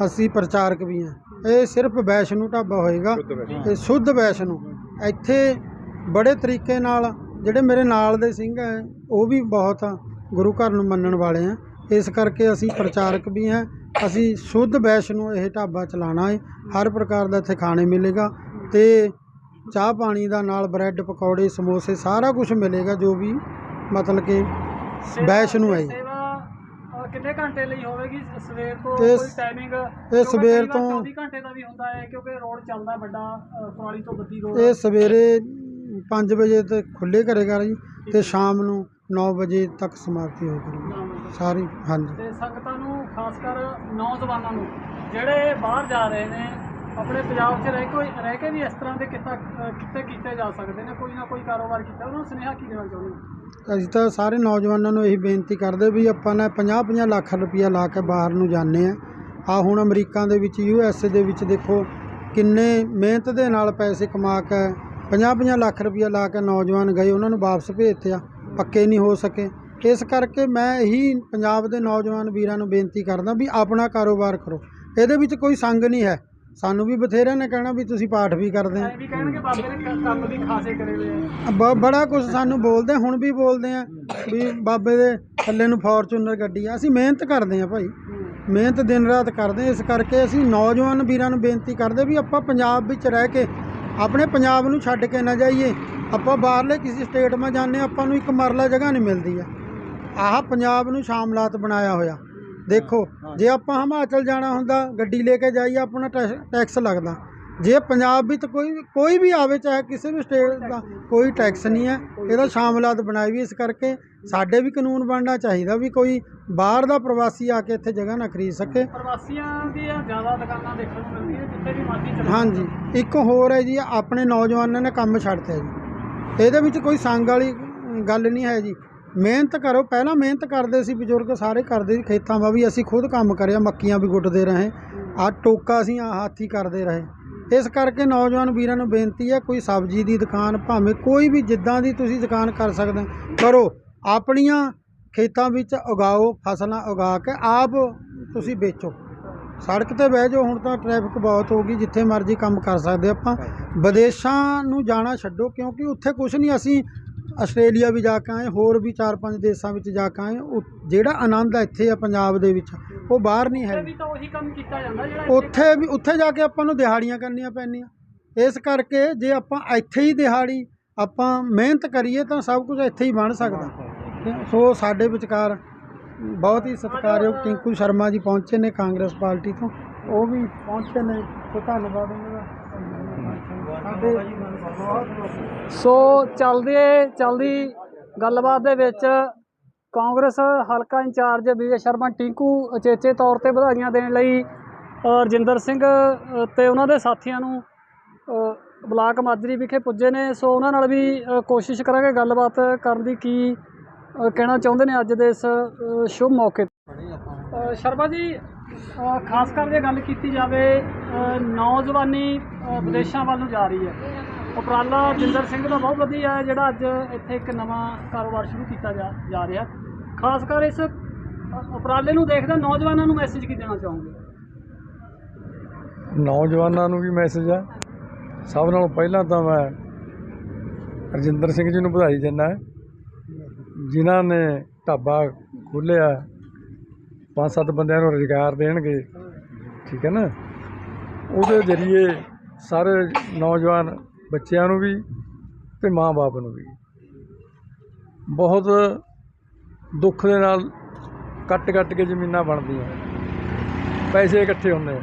ਅਸੀਂ ਪ੍ਰਚਾਰਕ ਵੀ ਹਾਂ ਇਹ ਸਿਰਫ ਵੈਸ਼ਨੂ ਢਾਬਾ ਹੋਏਗਾ ਇਹ ਸ਼ੁੱਧ ਵੈਸ਼ਨੂ। ਇੱਥੇ ਬੜੇ ਤਰੀਕੇ ਨਾਲ ਜਿਹੜੇ ਮੇਰੇ ਨਾਲ ਦੇ ਸਿੰਘ ਹੈ ਉਹ ਵੀ ਬਹੁਤ ਗੁਰੂ ਘਰ ਨੂੰ ਮੰਨਣ ਵਾਲੇ ਆ। ਇਸ ਕਰਕੇ ਅਸੀਂ ਪ੍ਰਚਾਰਕ ਵੀ ਹਾਂ ਅਸੀਂ ਸ਼ੁੱਧ ਵੈਸ਼ਨੂ ਇਹ ਢਾਬਾ ਚਲਾਣਾ ਹੈ ਹਰ ਪ੍ਰਕਾਰ ਦਾ ਇੱਥੇ ਖਾਣੇ ਮਿਲੇਗਾ। ਤੇ ਚਾਹ ਪਾਣੀ ਦਾ ਨਾਲ ਬ੍ਰੈਡ ਪਕੌੜੇ ਸਮੋਸੇ ਸਾਰਾ ਕੁਝ ਮਿਲੇਗਾ ਜੋ ਵੀ ਮਤਲਬ ਕਿ ਵੈਸ਼ਨੂ ਹੈ ਜੀ। ਸੇਵਾ ਅ, ਕਿੰਨੇ ਘੰਟੇ ਲਈ ਹੋਵੇਗੀ? ਸਵੇਰ ਤੋਂ ਕੋਈ ਟਾਈਮਿੰਗ ਇਹ ਸਵੇਰ ਤੋਂ 24 ਘੰਟੇ ਦਾ ਵੀ ਹੁੰਦਾ ਹੈ ਕਿਉਂਕਿ ਰੋਡ ਚੱਲਦਾ ਵੱਡਾ ਅ, ਕੁਰਾਲੀ ਤੋਂ ਬੱਦੀ ਰੋਡ। ਇਹ ਸਵੇਰੇ 5 ਵਜੇ ਤੇ ਖੁੱਲੇ ਕਰੇਗਾ ਜੀ ਤੇ ਸ਼ਾਮ ਨੂੰ 9 ਵਜੇ ਤੱਕ ਸਮਾਪਤੀ ਹੋ ਕਰੇਗੀ ਸਾਰੀ ਹਾਂਜੀ। ਤੇ ਸੰਗਤਾਂ ਨੂੰ ਖਾਸ ਕਰ ਨੌਜਵਾਨਾਂ ਨੂੰ ਜਿਹੜੇ ਬਾਹਰ ਜਾ ਰਹੇ ਨੇ ਆਪਣੇ ਪੰਜਾਬ 'ਚ ਰਹਿ ਕੇ ਰਹਿ ਕੇ ਵੀ ਇਸ ਤਰ੍ਹਾਂ ਦੇ ਕਿੱਤਾ ਕਿੱਤੇ ਕੀਤੇ ਜਾ ਸਕਦੇ ਨੇ, ਕੋਈ ਨਾ ਕੋਈ ਕਾਰੋਬਾਰ ਕੀਤਾ, ਉਹਨਾਂ ਨੂੰ ਸੁਨੇਹਾ ਕੀ ਦੇਣਾ ਚਾਹੁੰਦੇ ਹੋ? ਅਸੀਂ ਤਾਂ ਸਾਰੇ ਨੌਜਵਾਨਾਂ ਨੂੰ ਇਹੀ ਬੇਨਤੀ ਕਰਦੇ ਵੀ ਆਪਾਂ ਨੇ 50-50 ਲੱਖ ਰੁਪਇਆ ਲਾ ਕੇ ਬਾਹਰ ਨੂੰ ਜਾਂਦੇ ਆ ਆ ਹੁਣ ਅਮਰੀਕਾ ਦੇ ਵਿੱਚ, ਯੂ ਐਸ ਏ ਦੇ ਵਿੱਚ ਦੇਖੋ, ਕਿੰਨੇ ਮਿਹਨਤ ਦੇ ਨਾਲ ਪੈਸੇ ਕਮਾ ਕੇ 50-50 ਲੱਖ ਰੁਪਇਆ ਲਾ ਕੇ ਨੌਜਵਾਨ ਗਏ, ਉਹਨਾਂ ਨੂੰ ਵਾਪਸ ਭੇਜਤੇ ਆ ਪੱਕੇ ਨਹੀਂ ਹੋ ਸਕੇ। ਇਸ ਕਰਕੇ ਮੈਂ ਇਹੀ ਪੰਜਾਬ ਦੇ ਨੌਜਵਾਨ ਵੀਰਾਂ ਨੂੰ ਬੇਨਤੀ ਕਰਦਾ ਵੀ ਆਪਣਾ ਕਾਰੋਬਾਰ ਕਰੋ। ਇਹਦੇ ਵਿੱਚ ਕੋਈ ਸੰਗ ਨਹੀਂ ਹੈ। ਸਾਨੂੰ ਵੀ ਬਥੇਰਿਆਂ ਨੇ ਕਹਿਣਾ ਵੀ ਤੁਸੀਂ ਪਾਠ ਵੀ ਕਰਦੇ ਆ ਇਹ ਵੀ ਕਹਿਣਗੇ ਬਾਬੇ ਨੇ ਕ- ਕੰਮ ਵੀ ਖਾਸੇ ਕਰੇ ਹੋਏ ਆ। ਬ- ਬੜਾ ਕੁਝ ਸਾਨੂੰ ਬੋਲਦੇ ਹੁਣ ਵੀ ਬੋਲਦੇ ਆ ਵੀ ਬਾਬੇ ਦੇ ਥੱਲੇ ਨੂੰ ਫੋਰਚੂਨਰ ਗੱਡੀ ਆ। ਅਸੀਂ ਮਿਹਨਤ ਕਰਦੇ ਆ ਭਾਈ। ਮਿਹਨਤ ਦਿਨ ਰਾਤ ਕਰਦੇ ਹਾਂ। ਇਸ ਕਰਕੇ ਅਸੀਂ ਨੌਜਵਾਨ ਵੀਰਾਂ ਨੂੰ ਬੇਨਤੀ ਕਰਦੇ ਵੀ ਆਪਾਂ ਪੰਜਾਬ ਵਿੱਚ ਰਹਿ ਕੇ ਆਪਣੇ ਪੰਜਾਬ ਨੂੰ ਛੱਡ ਕੇ ਨਾ ਜਾਈਏ। ਆਪਾਂ ਬਾਹਰਲੇ ਕਿਸੇ ਸਟੇਟ 'ਮਾ ਜਾਂਦੇ ਹਾਂ, ਆਪਾਂ ਨੂੰ ਇੱਕ ਮਰਲਾ ਜਗ੍ਹਾ ਨਹੀਂ ਮਿਲਦੀ ਆ। ਆਹ ਪੰਜਾਬ ਨੂੰ ਸ਼ਾਮਲਾਤ ਬਣਾਇਆ ਹੋਇਆ। ਦੇਖੋ ਜੇ ਆਪਾਂ ਹਿਮਾਚਲ ਜਾਣਾ ਹੁੰਦਾ ਗੱਡੀ ਲੈ ਕੇ ਜਾਈਏ ਆਪਣਾ ਟੈਕਸ- ਲੱਗਦਾ। ਜੇ ਪੰਜਾਬ ਵਿੱਚ ਕੋਈ ਕੋਈ ਵੀ ਆਵੇ ਚਾਹੇ ਕਿਸੇ ਵੀ ਸਟੇਟ ਦਾ ਕੋਈ ਟੈਕਸ ਨਹੀਂ ਹੈ। ਇਹਦਾ ਸ਼ਾਮਲਾਤ ਬਣਾਈ ਵੀ ਇਸ ਕਰਕੇ। ਸਾਡੇ ਵੀ ਕਾਨੂੰਨ ਬਣਨਾ ਚਾਹੀਦਾ ਵੀ ਕੋਈ ਬਾਹਰ ਦਾ ਪ੍ਰਵਾਸੀ ਆ ਕੇ ਇੱਥੇ ਜਗ੍ਹਾ ਨਾ ਖਰੀਦ ਸਕੇ। ਪ੍ਰਵਾਸੀਆਂ ਦੀਆਂ ਜ਼ਿਆਦਾ ਦੁਕਾਨਾਂ ਦੇਖਣ ਨੂੰ ਮਿਲਦੀਆਂ ਜਿੱਥੇ ਵੀ ਮਰਜ਼ੀ ਚਲੇ ਹਾਂਜੀ। ਇੱਕ ਹੋਰ ਹੈ ਜੀ ਆਪਣੇ ਨੌਜਵਾਨਾਂ ਨੇ ਕੰਮ ਛੱਡਤੇ ਜੀ। ਇਹਦੇ ਵਿੱਚ ਕੋਈ ਸੰਗ ਵਾਲੀ ਗੱਲ ਨਹੀਂ ਹੈ ਜੀ। ਮਿਹਨਤ ਕਰੋ ਪਹਿਲਾਂ ਮਿਹਨਤ ਕਰਦੇ ਸੀ ਬਜ਼ੁਰਗ ਸਾਰੇ ਕਰਦੇ ਸੀ ਖੇਤਾਂ 'ਮਾ ਵੀ ਅਸੀਂ ਖੁਦ ਕੰਮ ਕਰਿਆ ਮੱਕੀਆਂ ਵੀ ਗੁੱਟਦੇ ਰਹੇ। ਆ ਟੋਕਾ ਅਸੀਂ ਆਹ ਹੱਥੀ ਕਰਦੇ ਰਹੇ। ਇਸ ਕਰਕੇ ਨੌਜਵਾਨ ਵੀਰਾਂ ਨੂੰ ਬੇਨਤੀ ਹੈ ਕੋਈ ਸਬਜ਼ੀ ਦੀ ਦੁਕਾਨ ਭਾਵੇਂ ਕੋਈ ਵੀ ਜਿੱਦਾਂ ਦੀ ਤੁਸੀਂ ਦੁਕਾਨ ਕਰ ਸਕਦੇ ਕਰੋ ਆਪਣੀਆਂ ਖੇਤਾਂ ਵਿੱਚ ਉਗਾਓ ਫਸਲਾਂ ਉਗਾ ਕੇ ਆਪ ਤੁਸੀਂ ਵੇਚੋ। ਸੜਕ ਤੇ ਬਹਿ ਜਾਓ ਹੁਣ ਤਾਂ ਟ੍ਰੈਫਿਕ ਬਹੁਤ ਹੋ ਗਈ ਜਿੱਥੇ ਮਰਜ਼ੀ ਕੰਮ ਕਰ ਸਕਦੇ ਆਪਾਂ। ਵਿਦੇਸ਼ਾਂ ਨੂੰ ਜਾਣਾ ਛੱਡੋ ਕਿਉਂਕਿ ਉੱਥੇ ਕੁਝ ਨਹੀਂ ਅਸੀਂ ਆਸਟ੍ਰੇਲੀਆ ਵੀ ਜਾ ਕੇ ਆਏ ਹੋਰ ਵੀ ਚਾਰ ਪੰਜ ਦੇਸ਼ਾਂ ਵਿੱਚ ਜਾ ਕੇ ਆਏ। ਉਹ ਜਿਹੜਾ ਆਨੰਦ ਹੈ ਇੱਥੇ ਆ ਪੰਜਾਬ ਦੇ ਵਿੱਚ ਉਹ ਬਾਹਰ ਨਹੀਂ ਹੈ। ਉੱਥੇ ਵੀ ਤਾਂ ਉਹੀ ਕੰਮ ਕੀਤਾ ਜਾਂਦਾ ਜਿਹੜਾ ਉੱਥੇ ਵੀ ਉੱਥੇ ਜਾ ਕੇ ਆਪਾਂ ਨੂੰ ਦਿਹਾੜੀਆਂ ਕਰਨੀਆਂ ਪੈਣੀਆਂ ਇਸ ਕਰਕੇ ਜੇ ਆਪਾਂ ਇੱਥੇ ਹੀ ਦਿਹਾੜੀ ਆਪਾਂ ਮਿਹਨਤ ਕਰੀਏ ਤਾਂ ਸਭ ਕੁਝ ਇੱਥੇ ਹੀ ਬਣ ਸਕਦਾ। ਸੋ ਸਾਡੇ ਵਿਚਕਾਰ ਬਹੁਤ ਹੀ ਸਤਿਕਾਰਯੋਗ ਟਿੰਕੂ ਸ਼ਰਮਾ ਜੀ ਪਹੁੰਚੇ ਨੇ ਕਾਂਗਰਸ ਪਾਰਟੀ ਤੋਂ। ਉਹ ਵੀ ਪਹੁੰਚੇ ਨੇ ਸੋ ਧੰਨਵਾਦ ਉਹਨਾਂ ਦਾ। ਸੋ ਚੱਲਦੇ ਚੱਲਦੀ ਗੱਲਬਾਤ ਦੇ ਵਿੱਚ ਕਾਂਗਰਸ ਹਲਕਾ ਇੰਚਾਰਜ ਵਿਜੇ ਸ਼ਰਮਾ ਟਿੰਕੂ ਅਚੇਚੇ ਤੌਰ ਤੇ ਵਧਾਈਆਂ ਦੇਣ ਲਈ ਰਜਿੰਦਰ ਸਿੰਘ ਅ, ਤੇ ਉਹਨਾਂ ਦੇ ਸਾਥੀਆਂ ਨੂੰ ਬਲਾਕ ਮਾਜਰੀ ਵਿਖੇ ਪੁੱਜੇ ਨੇ। ਸੋ ਉਹਨਾਂ ਨਾਲ ਵੀ ਕੋਸ਼ਿਸ਼ ਕਰਾਂਗੇ ਗੱਲਬਾਤ ਕਰਨ ਦੀ ਕੀ ਕਹਿਣਾ ਚਾਹੁੰਦੇ ਨੇ ਅੱਜ ਦੇ ਇਸ ਸ਼ੁਭ ਮੌਕੇ ਤੇ। ਸ਼ਰਮਾ ਜੀ ਖਾਸ ਕਰ ਜੇ ਗੱਲ ਕੀਤੀ ਜਾਵੇ ਨੌਜਵਾਨੀ ਵਿਦੇਸ਼ਾਂ ਵੱਲ ਨੂੰ ਜਾ ਰਹੀ ਹੈ। ਉਪਰਾਲਾ ਜਿੰਦਰ ਸਿੰਘ ਦਾ ਬਹੁਤ ਵਧੀਆ ਹੈ, ਜਿਹੜਾ ਅੱਜ ਇੱਥੇ ਇੱਕ ਨਵਾਂ ਕਾਰੋਬਾਰ ਸ਼ੁਰੂ ਕੀਤਾ ਜਾ ਜਾ ਰਿਹਾ। ਖਾਸ ਕਰ ਇਸ ਉਪਰਾਲੇ ਨੂੰ ਦੇਖਦਾ ਨੌਜਵਾਨਾਂ ਨੂੰ ਮੈਸੇਜ ਕੀ ਦੇਣਾ ਚਾਹੋਗੇ? ਨੌਜਵਾਨਾਂ ਨੂੰ ਵੀ ਮੈਸੇਜ ਆ। ਸਭ ਨਾਲੋਂ ਪਹਿਲਾਂ ਤਾਂ ਮੈਂ ਰਜਿੰਦਰ ਸਿੰਘ ਜੀ ਨੂੰ ਵਧਾਈ ਦਿੰਦਾ ਜਿਨ੍ਹਾਂ ਨੇ ਢਾਬਾ ਖੋਲ੍ਹਿਆ, ਪੰਜ ਸੱਤ ਬੰਦਿਆਂ ਨੂੰ ਰੁਜ਼ਗਾਰ ਦੇਣਗੇ, ਠੀਕ ਹੈ ਨਾ? ਉਹਦੇ ਜ਼ਰੀਏ ਸਾਰੇ ਨੌਜਵਾਨ ਬੱਚਿਆਂ ਨੂੰ ਵੀ ਅਤੇ ਮਾਂ-ਬਾਪ ਨੂੰ ਵੀ। ਬਹੁਤ ਦੁੱਖ ਦੇ ਨਾਲ ਕੱਟ-ਕੱਟ ਕੇ ਜ਼ਮੀਨਾਂ ਬਣਦੀਆਂ ਪੈਸੇ ਇਕੱਠੇ ਹੁੰਦੇ ਆ।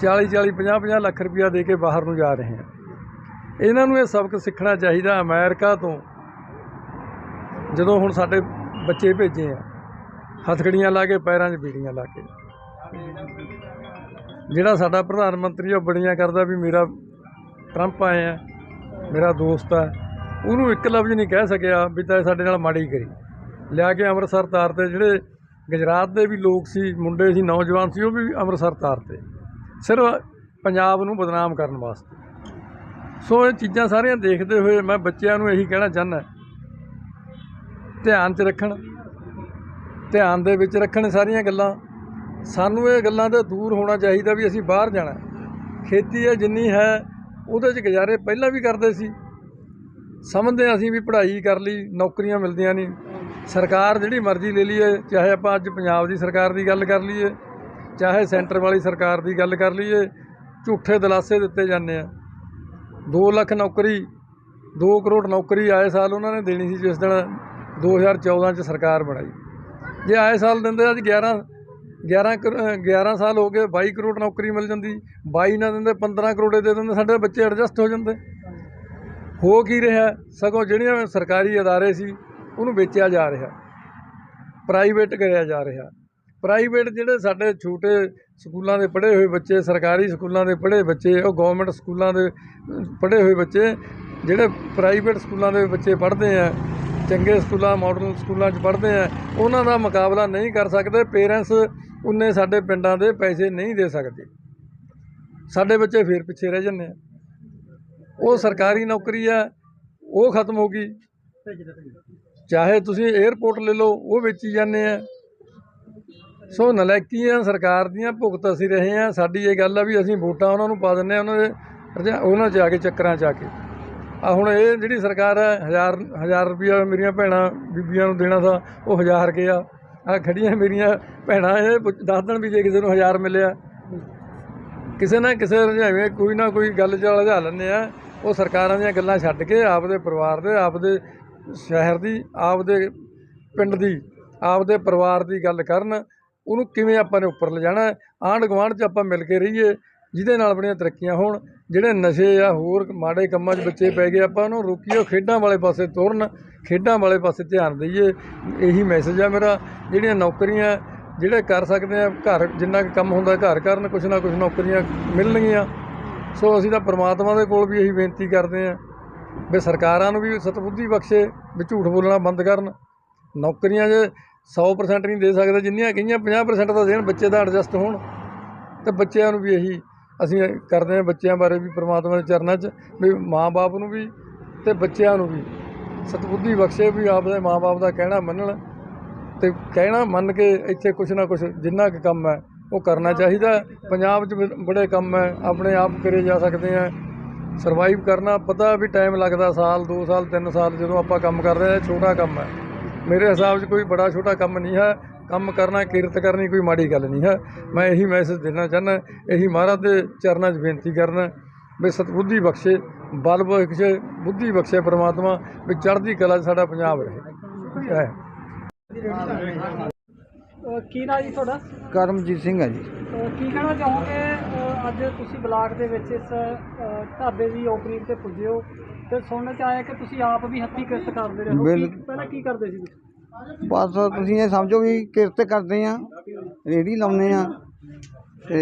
40 40 50 50 ਲੱਖ ਰੁਪਇਆ ਦੇ ਕੇ ਬਾਹਰ ਨੂੰ ਜਾ ਰਹੇ ਆ। ਇਹਨਾਂ ਨੂੰ ਇਹ ਸਬਕ ਸਿੱਖਣਾ ਚਾਹੀਦਾ ਅਮਰੀਕਾ ਤੋਂ। ਜਦੋਂ ਹੁਣ ਸਾਡੇ ਬੱਚੇ ਭੇਜੇ ਆ, ਹਥਕੜੀਆਂ ਲਾ ਕੇ, ਪੈਰਾਂ 'ਚ ਬੀੜੀਆਂ ਲਾ ਕੇ। ਜਿਹੜਾ ਸਾਡਾ ਪ੍ਰਧਾਨ ਮੰਤਰੀ ਉਹ ਬੜੀਆਂ ਕਰਦਾ ਵੀ ਮੇਰਾ ਟਰੰਪ ਆਏ ਆ ਮੇਰਾ ਦੋਸਤ ਆ ਉਹਨੂੰ ਇੱਕ ਲਫ਼ਜ਼ ਨਹੀਂ ਕਹਿ ਸਕਿਆ ਵੀ ਤਾਂ ਸਾਡੇ ਨਾਲ ਮਾੜੀ ਕਰੀ। ਲਿਆ ਕੇ ਅੰਮ੍ਰਿਤਸਰ ਤਾਰ ਤੇ, ਜਿਹੜੇ ਗੁਜਰਾਤ ਦੇ ਵੀ ਲੋਕ ਸੀ, ਮੁੰਡੇ ਸੀ, ਨੌਜਵਾਨ ਸੀ, ਉਹ ਵੀ ਅੰਮ੍ਰਿਤਸਰ ਤਾਰ ਤੇ। ਸਿਰਫ ਪੰਜਾਬ ਨੂੰ ਬਦਨਾਮ ਕਰਨ ਵਾਸਤੇ। ਸੋ ਇਹ ਚੀਜ਼ਾਂ ਸਾਰੀਆਂ ਦੇਖਦੇ ਹੋਏ ਮੈਂ ਬੱਚਿਆਂ ਨੂੰ ਇਹੀ ਕਹਿਣਾ ਚਾਹੁੰਦਾ ਧਿਆਨ 'ਚ ਰੱਖਣ, ਧਿਆਨ ਦੇ ਵਿੱਚ ਰੱਖਣ ਸਾਰੀਆਂ ਗੱਲਾਂ। ਸਾਨੂੰ ਇਹ ਗੱਲਾਂ ਤੋਂ ਦੂਰ ਹੋਣਾ ਚਾਹੀਦਾ ਵੀ ਅਸੀਂ ਬਾਹਰ ਜਾਣਾ ਖੇਤੀ ਹੈ ਜਿੰਨੀ ਹੈ ਉਹਦੇ 'ਚ ਗੁਜ਼ਾਰੇ ਪਹਿਲਾਂ ਵੀ ਕਰਦੇ ਸੀ। ਸਮਝਦੇ ਹਾਂ ਅਸੀਂ ਵੀ ਪੜ੍ਹਾਈ ਕਰ ਲਈ, ਨੌਕਰੀਆਂ ਮਿਲਦੀਆਂ ਨਹੀਂ। ਸਰਕਾਰ ਜਿਹੜੀ ਮਰਜ਼ੀ ਲੈ ਲਈਏ, ਚਾਹੇ ਆਪਾਂ ਅੱਜ ਪੰਜਾਬ ਦੀ ਸਰਕਾਰ ਦੀ ਗੱਲ ਕਰ ਲਈਏ, ਚਾਹੇ ਸੈਂਟਰ ਵਾਲੀ ਸਰਕਾਰ ਦੀ ਗੱਲ ਕਰ ਲਈਏ, ਝੂਠੇ ਦਿਲਾਸੇ ਦਿੱਤੇ ਜਾਂਦੇ ਆ। 2 ਲੱਖ ਨੌਕਰੀ 2 ਕਰੋੜ ਨੌਕਰੀ ਆਏ ਸਾਲ ਉਹਨਾਂ ਨੇ ਦੇਣੀ ਸੀ ਜਿਸ ਦਿਨ 2014 ਚ ਸਰਕਾਰ ਬਣਾਈ। ਜੇ ਆਏ ਸਾਲ ਦਿੰਦੇ, ਅੱਜ 11 11 ਕਰ- ਅਹ 11 ਸਾਲ ਹੋ ਗਏ, ਬਾਈ ਕਰੋੜ ਨੌਕਰੀ ਮਿਲ ਜਾਂਦੀ, ਬਾਈ ਨਾ ਦਿੰਦੇ 15 ਕਰੋੜੇ ਦੇ ਦਿੰਦੇ, ਸਾਡੇ ਬੱਚੇ ਐਡਜਸਟ ਹੋ ਜਾਂਦੇ। ਹੋ ਕੀ ਰਿਹਾ? ਸਗੋਂ ਜਿਹੜੀਆਂ ਸਰਕਾਰੀ ਅਦਾਰੇ ਸੀ, ਉਹਨੂੰ ਵੇਚਿਆ ਜਾ ਰਿਹਾ। ਪ੍ਰਾਈਵੇਟ ਕਰਿਆ ਜਾ ਰਿਹਾ। ਪ੍ਰਾਈਵੇਟ ਜਿਹੜੇ ਸਾਡੇ ਛੋਟੇ ਸਕੂਲਾਂ ਦੇ ਪੜ੍ਹੇ ਹੋਏ ਬੱਚੇ, ਸਰਕਾਰੀ ਸਕੂਲਾਂ ਦੇ ਪੜ੍ਹੇ ਬੱਚੇ, ਉਹ ਗਵਰਨਮੈਂਟ ਸਕੂਲਾਂ ਦੇ ਪੜ੍ਹੇ ਹੋਏ ਬੱਚੇ, ਜਿਹੜੇ ਪ੍ਰਾਈਵੇਟ ਸਕੂਲਾਂ ਦੇ ਬੱਚੇ ਪੜ੍ਹਦੇ ਆ, ਚੰਗੇ ਸਕੂਲਾਂ ਮਾਡਰਨ ਸਕੂਲਾਂ 'ਚ ਪੜ੍ਹਦੇ ਆ, ਉਹਨਾਂ ਦਾ ਮੁਕਾਬਲਾ ਨਹੀਂ ਕਰ ਸਕਦੇ ਪੇਰੈਂਟਸ ਉਨੇ ਸਾਡੇ ਪਿੰਡਾਂ ਦੇ ਪੈਸੇ ਨਹੀਂ ਦੇ ਸਕਦੇ। ਸਾਡੇ ਬੱਚੇ ਫੇਰ ਪਿੱਛੇ ਰਹਿ ਜਾਂਦੇ ਆ। ਉਹ ਸਰਕਾਰੀ ਨੌਕਰੀ ਆ, ਉਹ ਖਤਮ ਹੋ ਗਈ। ਚਾਹੇ ਤੁਸੀਂ 에ਅਰਪੋਰਟ ਲੈ ਲਓ, ਉਹ ਵੇਚੀ ਜਾਂਦੇ ਆ। ਸੋ ਨਲਾਇਕੀਆਂ ਸਰਕਾਰ ਦੀਆਂ ਭੁਗਤ ਅਸੀਂ ਰਹੇ ਹਾਂ ਸਾਡੀ ਇਹ ਗੱਲ ਆ ਵੀ ਅਸੀਂ ਵੋਟਾਂ ਉਹਨਾਂ ਨੂੰ ਪਾ ਦਿੰਦੇ ਹਾਂ ਉਹਨਾਂ ਦੇ ਉਹਨਾਂ 'ਚ ਆ ਕੇ, ਚੱਕਰਾਂ 'ਚ ਆ ਕੇ। ਆ ਹੁਣ ਇਹ ਜਿਹੜੀ ਸਰਕਾਰ ਹੈ ਹਜ਼ਾਰ ਹਜ਼ਾਰ ਰੁਪਇਆ ਮੇਰੀਆਂ ਭੈਣਾਂ, ਬੀਬੀਆਂ ਨੂੰ ਦੇਣਾ ਸੀ ਉਹ ਹਜ਼ਾਰ ਗਿਆ ਆ ਖੜੀਆਂ ਮੇਰੀਆਂ ਭੈਣਾਂ, ਇਹ ਪੁੱਛ- ਦੱਸ ਦੇਣ ਵੀ ਜੇ ਕਿਸੇ ਨੂੰ ਹਜ਼ਾਰ ਮਿਲਿਆ। ਕਿਸੇ ਨਾ ਕਿਸੇ ਰੁਝਾਵੇਂ, ਕੋਈ ਨਾ ਕੋਈ ਗੱਲ ਚ ਉਲਝਾ ਲੈਂਦੇ ਆ। ਉਹ ਸਰਕਾਰਾਂ ਦੀਆਂ ਗੱਲਾਂ ਛੱਡ ਕੇ ਆਪਦੇ ਪਰਿਵਾਰ ਦੇ, ਆਪਦੇ ਸ਼ਹਿਰ ਦੀ, ਆਪਦੇ ਪਿੰਡ ਦੀ, ਆਪਦੇ ਪਰਿਵਾਰ ਦੀ ਗੱਲ ਕਰਨ। ਉਹਨੂੰ ਕਿਵੇਂ ਆਪਾਂ ਨੇ ਉੱਪਰ ਲਿਜਾਣਾ? ਆਂਢ ਗੁਆਂਢ 'ਚ ਆਪਾਂ ਮਿਲ ਕੇ ਰਹੀਏ। ਜਿਹਦੇ ਨਾਲ ਆਪਣੀਆਂ ਤਰੱਕੀਆਂ ਹੋਣ, ਜਿਹੜੇ ਨਸ਼ੇ ਆ, ਹੋਰ ਮਾੜੇ ਕੰਮਾਂ 'ਚ ਬੱਚੇ ਪੈ ਗਏ, ਆਪਾਂ ਉਹਨੂੰ ਰੋਕੀਏ, ਖੇਡਾਂ ਵਾਲੇ ਪਾਸੇ ਤੁਰਨ, ਖੇਡਾਂ ਵਾਲੇ ਪਾਸੇ ਧਿਆਨ ਦਈਏ। ਇਹੀ ਮੈਸੇਜ ਆ ਮੇਰਾ, ਜਿਹੜੀਆਂ ਨੌਕਰੀਆਂ ਜਿਹੜੇ ਕਰ ਸਕਦੇ ਆ, ਘਰ ਜਿੰਨਾ ਕੁ ਕੰਮ ਹੁੰਦਾ ਘਰ ਕਰਨ, ਕੁਛ ਨਾ ਕੁਛ ਨੌਕਰੀਆਂ ਮਿਲਣਗੀਆਂ। ਸੋ ਅਸੀਂ ਤਾਂ ਪ੍ਰਮਾਤਮਾ ਦੇ ਕੋਲ ਵੀ ਇਹੀ ਬੇਨਤੀ ਕਰਦੇ ਆ ਵੀ ਸਰਕਾਰਾਂ ਨੂੰ ਵੀ ਸਤਬੁੱਧੀ ਬਖਸ਼ੇ, ਵੀ ਝੂਠ ਬੋਲਣਾ ਬੰਦ ਕਰਨ। ਨੌਕਰੀਆਂ ਜੇ 100% ਨਹੀਂ ਦੇ ਸਕਦੇ, ਜਿੰਨੀਆਂ ਕਹੀਆਂ 50% ਤਾਂ ਦੇਣ, ਬੱਚੇ ਦਾ ਐਡਜਸਟ ਹੋਣ। ਤੇ ਬੱਚਿਆਂ ਨੂੰ ਵੀ ਇਹੀ ਅਸੀਂ ਕਰਦੇ ਹਾਂ ਬੱਚਿਆਂ ਬਾਰੇ ਵੀ ਪ੍ਰਮਾਤਮਾ ਦੇ ਚਰਨਾਂ 'ਚ, ਵੀ ਮਾਂ-ਬਾਪ ਨੂੰ ਵੀ ਤੇ ਬੱਚਿਆਂ ਨੂੰ ਵੀ। ਸਤਬੁੱਧੀ ਬਖਸ਼ੇ ਵੀ ਆਪਦੇ ਮਾਂ-ਬਾਪ ਦਾ ਕਹਿਣਾ ਮੰਨਣ ਤੇ ਕਹਿਣਾ ਮੰਨ ਕੇ ਇੱਥੇ ਕੁਛ ਨਾ ਕੁਛ ਜਿੰਨਾ ਕੁ ਕੰਮ ਹੈ, ਉਹ ਕਰਨਾ ਚਾਹੀਦਾ। ਪੰਜਾਬ 'ਚ ਬੜੇ ਕੰਮ ਹੈ, ਆਪਣੇ ਆਪ ਕਰੇ ਜਾ ਸਕਦੇ ਆ ਸਰਵਾਈਵ ਕਰਨਾ, ਪਤਾ ਵੀ ਟਾਈਮ ਲੱਗਦਾ ਸਾਲ 2 ਸਾਲ 3 ਸਾਲ ਜਦੋਂ ਆਪਾਂ ਕੰਮ ਕਰ ਰਹੇ ਹਾਂ ਛੋਟਾ ਕੰਮ ਹੈ। ਮੇਰੇ ਹਿਸਾਬ 'ਚ ਕੋਈ ਬੜਾ ਛੋਟਾ ਕੰਮ ਨਹੀਂ ਹੈ। ਕੰਮ ਕਰਨਾ ਕਿਰਤ ਕਰਨੀ ਕੋਈ ਮਾੜੀ ਗੱਲ ਨਹੀਂ ਹੈ। ਮੈਂ ਇਹੀ ਮੈਸੇਜ ਦੇਣਾ ਚਾਹੁੰਦਾ ਇਹੀ ਮਹਾਰਾਜ ਦੇ ਚਰਨਾਂ 'ਚ ਬੇਨਤੀ ਕਰਨਾ ਵੀ ਸਤਬੁੱਧੀ ਬਖਸ਼ੇ ਬਲ ਬਖਸ਼ੇ ਬੁੱਧੀ ਬਖਸ਼ੇ ਪ੍ਰਮਾਤਮਾ ਵੀ ਚੜ੍ਹਦੀ ਕਲਾ 'ਚ ਸਾਡਾ ਪੰਜਾਬ ਰਹੇ। ਕੀ ਨਾਂ ਜੀ ਤੁਹਾਡਾ? ਕਰਮਜੀਤ ਸਿੰਘ ਹੈ ਜੀ। ਕੀ ਕਹਿਣਾ ਚਾਹੋਗੇ ਅੱਜ ਤੁਸੀਂ ਬਲਾਕ ਦੇ ਵਿੱਚ ਇਸ ਢਾਬੇ ਦੀ ਓਪਨਿੰਗ ਤੇ ਪੁੱਜੇ ਹੋ। ਤੇ ਸੁਣਨ ਚ ਆਇਆ ਕਿ ਤੁਸੀਂ ਆਪ ਵੀ ਹੱਥੀਂ ਕਿਰਤ ਕਰਦੇ ਰਹੇ ਹੋ। ਪਹਿਲਾਂ ਕੀ ਕਰਦੇ ਸੀ ਤੁਸੀਂ? ਬਸ ਤੁਸੀਂ ਇਹ ਸਮਝੋ ਵੀ ਕਿਰਤ ਕਰਦੇ ਆ ਰੇੜੀ ਲਾਉਂਦੇ ਆ ਤੇ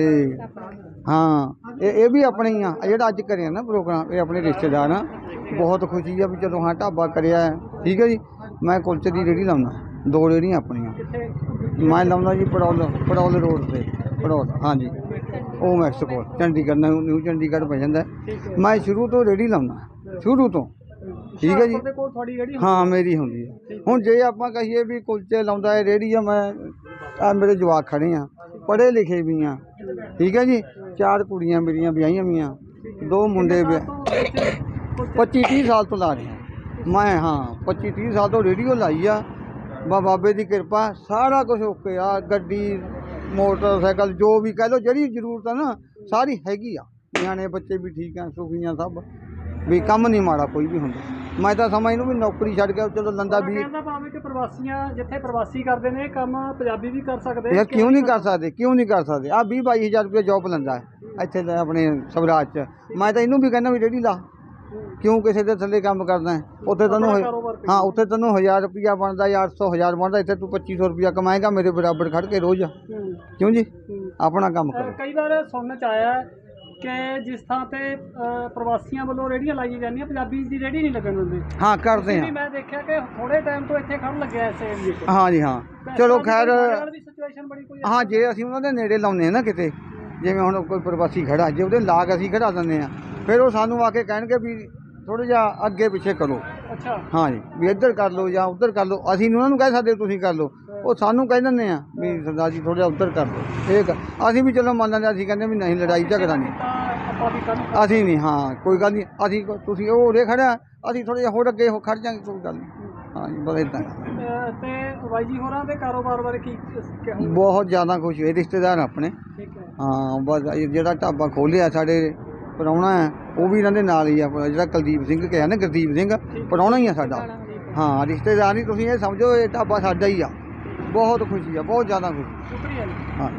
ਹਾਂ, ਇਹ ਇਹ ਵੀ ਆਪਣੇ ਹੀ ਆ। ਆਹ ਜਿਹੜਾ ਅੱਜ ਕਰਿਆ ਨਾ ਪ੍ਰੋਗਰਾਮ, ਇਹ ਆਪਣੇ ਰਿਸ਼ਤੇਦਾਰ ਆ। ਬਹੁਤ ਖੁਸ਼ੀ ਆ ਵੀ ਚਲੋ ਹਾਂ ਢਾਬਾ ਕਰਿਆ ਹੈ। ਠੀਕ ਹੈ ਜੀ? ਮੈਂ ਕੁਲਚੇ ਦੀ ਰੇੜੀ ਲਾਉਣਾ ਦੋ ਰੇੜੀਆਂ ਆਪਣੀਆਂ। ਮੈਂ ਲਾਉਂਦਾ ਜੀ ਪੜੌਲ ਪੜੌਲ ਰੋਡ ਤੇ, ਪੜੌਲ, ਹਾਂਜੀ। ਉਹ Mexico Chandigarh, new new Chandigarh ਪੈ ਜਾਂਦਾ। ਹੈ। ਮੈਂ ਸ਼ੁਰੂ ਤੋਂ ਰੇੜੀ ਲਾਉਣਾ ਸ਼ੁਰੂ ਤੋਂ। ਠੀਕ ਹੈ ਜੀ। ਤੁਹਾਡੇ ਕੋਲ ਤੁਹਾਡੀ ਜਿਹੜੀ ਹਾਂ ਮੇਰੀ ਹੁੰਦੀ ਹੈ। ਹੁਣ ਜੇ ਆਪਾਂ ਕਹੀਏ ਵੀ ਕੁਲਚੇ ਲਾਉਂਦਾ ਹੈ ਰੇੜੀ ਆ ਮੈਂ ਆ ਮੇਰੇ ਜਵਾਕ ਖੜੇ ਆ ਪੜ੍ਹੇ ਲਿਖੇ ਵੀ ਆ। ਠੀਕ ਹੈ ਜੀ? ਚਾਰ ਕੁੜੀਆਂ ਮੇਰੀਆਂ ਵਿਆਹੀਆਂ ਵੀਆਂ ਦੋ ਮੁੰਡੇ ਵਿਆਹ 25 30 ਸਾਲ ਤੋਂ ਲਾ ਰਿਹਾ। ਮੈਂ ਹਾਂ 25 30 ਸਾਲ ਤੋਂ ਰੇਡੀਓ ਲਾਈ ਆ। ਬਾ ਬਾਬੇ ਦੀ ਕਿਰਪਾ ਸਾਰਾ ਕੁਝ ਓਕੇ ਆ। ਗੱਡੀ ਮੋਟਰਸਾਈਕਲ ਜੋ ਵੀ ਕਹਿ ਲਓ ਜਿਹੜੀ ਜ਼ਰੂਰਤ ਆ ਨਾ ਸਾਰੀ ਹੈਗੀ ਆ। ਨਿਆਣੇ ਬੱਚੇ ਵੀ ਠੀਕ ਆ ਸੁਖੀਆਂ ਸਭ। ਵੀ ਕੰਮ ਨਹੀਂ ਮਾੜਾ ਕੋਈ ਵੀ ਹੁੰਦਾ। ਮੈਂ ਤਾਂ ਸਮਝ ਨੂੰ ਵੀ ਨੌਕਰੀ ਛੱਡ ਕੇ ਚਲੋ ਲੰਦਾ ਵੀ ਕਹਿੰਦਾ ਭਾਵੇਂ ਕਿ ਪ੍ਰਵਾਸੀਆਂ ਜਿੱਥੇ ਪ੍ਰਵਾਸੀ ਕਰਦੇ ਨੇ ਕੰਮ ਪੰਜਾਬੀ ਵੀ ਕਰ ਸਕਦੇ। ਯਾਰ ਕਿਉਂ ਨਹੀਂ ਕਰ ਸਕਦੇ ਕਿਉਂ ਨਹੀਂ ਕਰ ਸਕਦੇ? ਆ 20 22000 ਰੁਪਏ ਜੌਬ ਲੈਂਦਾ ਹੈ ਇੱਥੇ ਆਪਣੇ ਸਵਰਾਜ ਚ। ਮੈਂ ਤਾਂ ਇਹਨੂੰ ਵੀ ਕਹਿੰਦਾ ਵੀ ਰੇੜੀ ਲਾ। ਕਿਉਂ ਕਿਸੇ ਦੇ ਥੱਲੇ ਕੰਮ ਕਰਦਾ ਹੈ? ਉੱਥੇ ਤੈਨੂੰ ਹ- ਉੱਥੇ ਤੈਨੂੰ 1000 ਰੁਪਿਆ ਬਣਦਾ ਜਾਂ 800 ਹਜ਼ਾਰ ਬਣਦਾ ਇੱਥੇ ਤੂੰ 2500 ਰੁਪਿਆ ਕਮਾਏਗਾ ਮੇਰੇ ਬਰਾਬਰ ਖੜ ਕੇ ਰੋਜ਼। ਕਿਉਂ ਜੀ। ਆਪਣਾ ਕੰਮ ਕਰੋ। ਕਈ ਵਾਰ ਸੁਣਨ ਚ ਆਇਆ ਕਿ ਜਿਸ ਥਾਂ ਤੇ ਅ, ਪ੍ਰਵਾਸੀਆਂ ਵੱਲੋਂ ਰੇੜੀਆਂ ਲਾਈਆਂ ਜਾਂਦੀਆਂ ਪੰਜਾਬੀ ਦੀ ਰੇੜੀ ਨਹੀਂ ਲੱਗਣ ਦਿੰਦੇ। ਹਾਂ ਕਰਦੇ ਵੀ ਹਾਂ। ਮੈਂ ਦੇਖਿਆ ਕਿ ਥੋੜੇ ਟਾਈਮ ਤੋਂ ਇੱਥੇ ਖੜਨ ਲੱਗਿਆ ਐਸ ਏਰੀਏ 'ਚ ਹਾਂ ਜੀ ਹਾਂ। ਚਲੋ ਖੈਰ ਦੀ ਸਿਚੁਏਸ਼ਨ ਬੜੀ ਕੋਈ ਹਾਂ ਜੇ ਅਸੀਂ ਉਹਨਾਂ ਦੇ ਨੇੜੇ ਲਾਉਂਦੇ ਹਾਂ ਨਾ ਕਿਤੇ ਜਿਵੇਂ ਹੁਣ ਕੋਈ ਪ੍ਰਵਾਸੀ ਖੜਾ ਜੇ ਉਹਦੇ ਲਾਗ ਅਸੀਂ ਖੜਾ ਦਿੰਦੇ ਆ ਫਿਰ ਉਹ ਸਾਨੂੰ ਆ ਕੇ ਕਹਿਣਗੇ ਵੀ ਥੋੜਾ ਜਿਹਾ ਅੱਗੇ ਪਿੱਛੇ ਕਰੋ। ਅੱਛਾ। ਹਾਂ ਜੀ ਵੀ ਇੱਧਰ ਕਰ ਲਓ ਜਾਂ ਉੱਧਰ ਕਰ ਲਓ ਅਸੀਂ ਨੀ ਉਹਨਾਂ ਨੂੰ ਕਹਿ ਸਕਦੇ ਤੁਸੀਂ ਕਰ ਲਓ। ਉਹ ਸਾਨੂੰ ਕਹਿ ਦਿੰਦੇ ਆ ਵੀ ਸਰਦਾਰ ਜੀ ਥੋੜਾ ਉੱਧਰ ਕਰ ਲਓ ਇਹ ਕਰ- ਅਸੀਂ ਵੀ ਚਲੋ ਮੰਨ ਲੈਂਦੇ ਅਸੀਂ ਕਹਿੰਦੇ ਵੀ ਨਹੀਂ ਲੜਾਈ ਝਗੜਾ ਨਹੀਂ। ਅਸੀਂ ਨਹੀਂ ਹਾਂ ਕੋਈ ਗੱਲ ਨਹੀਂ ਅਸੀਂ ਕੋ- ਤੁਸੀਂ ਉਹ ਉਰੇ ਖੜਿਆ ਅਸੀਂ ਥੋੜਾ ਜਿਹਾ ਹੋਰ ਅੱਗੇ ਹੋ ਖੜ ਜਾਂਗੇ ਕੋਈ ਗੱਲ ਨਹੀਂ। ਹਾਂ ਜੀ ਬਸ ਇਦਾਂ ਅ, ਤੇ ਬਾਈ ਜੀ ਹੋਰਾਂ ਦੇ ਕਾਰੋਬਾਰ ਬਾਰੇ ਕੀ ਕਹੋਗੇ ਬਹੁਤ ਜ਼ਿਆਦਾ ਖੁਸ਼ ਹੋਏ ਰਿਸ਼ਤੇਦਾਰ ਆਪਣੇ। ਠੀਕ ਹੈ। ਹਾਂ ਬਸ ਇਹ ਜਿਹੜਾ ਢਾਬਾ ਖੋਲਿਆ ਸਾਡੇ ਪ੍ਰਾਹੁਣਾ ਹੈ ਉਹ ਵੀ ਇਹਨਾਂ ਦੇ ਨਾਲ ਹੀ ਆ ਆਪਣਾ ਜਿਹੜਾ ਕੁਲਦੀਪ ਸਿੰਘ ਕਿਹਾ ਨਾ ਗੁਰਦੀਪ ਸਿੰਘ ਪ੍ਰਾਹੁਣਾ ਹੀ। ਆ ਸਾਡਾ। ਹਾਂ ਰਿਸ਼ਤੇਦਾਰ ਨਹੀਂ ਤੁਸੀਂ ਇਹ ਸਮਝੋ ਇਹ ਢਾਬਾ ਸਾਡਾ ਹੀ ਆ। ਬਹੁਤ ਖੁਸ਼ੀ ਆ ਬਹੁਤ ਜ਼ਿਆਦਾ ਖੁਸ਼ੀ। ਸ਼ੁਕਰੀਆ ਜੀ। ਹਾਂ